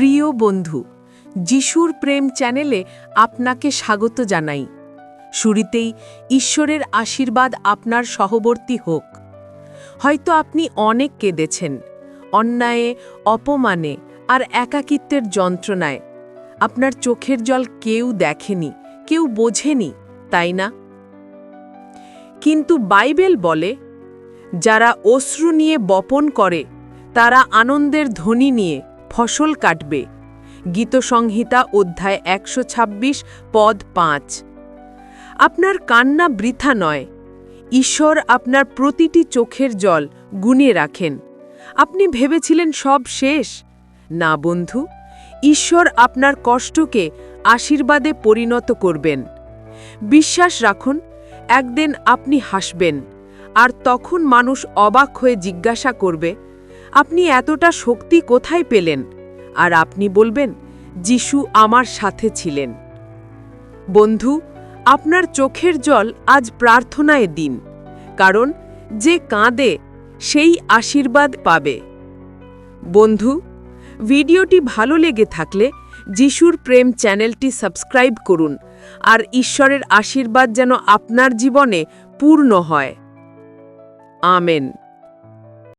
প্রিয় বন্ধু, যিশুর প্রেম চ্যানেলে আপনাকে স্বাগত জানাই। শুরুতেই ঈশ্বরের আশীর্বাদ আপনার সহবর্তী হোক। হয়তো আপনি অনেক কেঁদেছেন, অন্যায়ে, অপমানে আর একাকিত্বের যন্ত্রণায়। আপনার চোখের জল কেউ দেখেনি, কেউ বোঝেনি, তাই না? কিন্তু বাইবেল বলে, যারা অশ্রু নিয়ে বপন করে, তারা আনন্দের ধ্বনি নিয়ে ফসল কাটবে। গীতসংহিতা অধ্যায় একশো ছাব্বিশ, পদ পাঁচ। আপনার কান্না বৃথা নয়। ঈশ্বর আপনার প্রতিটি চোখের জল গুনিয়ে রাখেন। আপনি ভেবেছিলেন সব শেষ? না বন্ধু, ঈশ্বর আপনার কষ্টকে আশীর্বাদে পরিণত করবেন। বিশ্বাস রাখুন, একদিন আপনি হাসবেন, আর তখন মানুষ অবাক হয়ে জিজ্ঞাসা করবে আপনি এতটা শক্তি কোথায় পেলেন? আর আপনি বলবেন, যিশু আমার সাথে ছিলেন। বন্ধু, আপনার চোখের জল আজ প্রার্থনায় দিন, কারণ যে কাঁদে, সেই আশীর্বাদ পাবে। বন্ধু, ভিডিওটি ভালো লেগে থাকলে যিশুর প্রেম চ্যানেলটি সাবস্ক্রাইব করুন, আর ঈশ্বরের আশীর্বাদ যেন আপনার জীবনে পূর্ণ হয়। আমেন।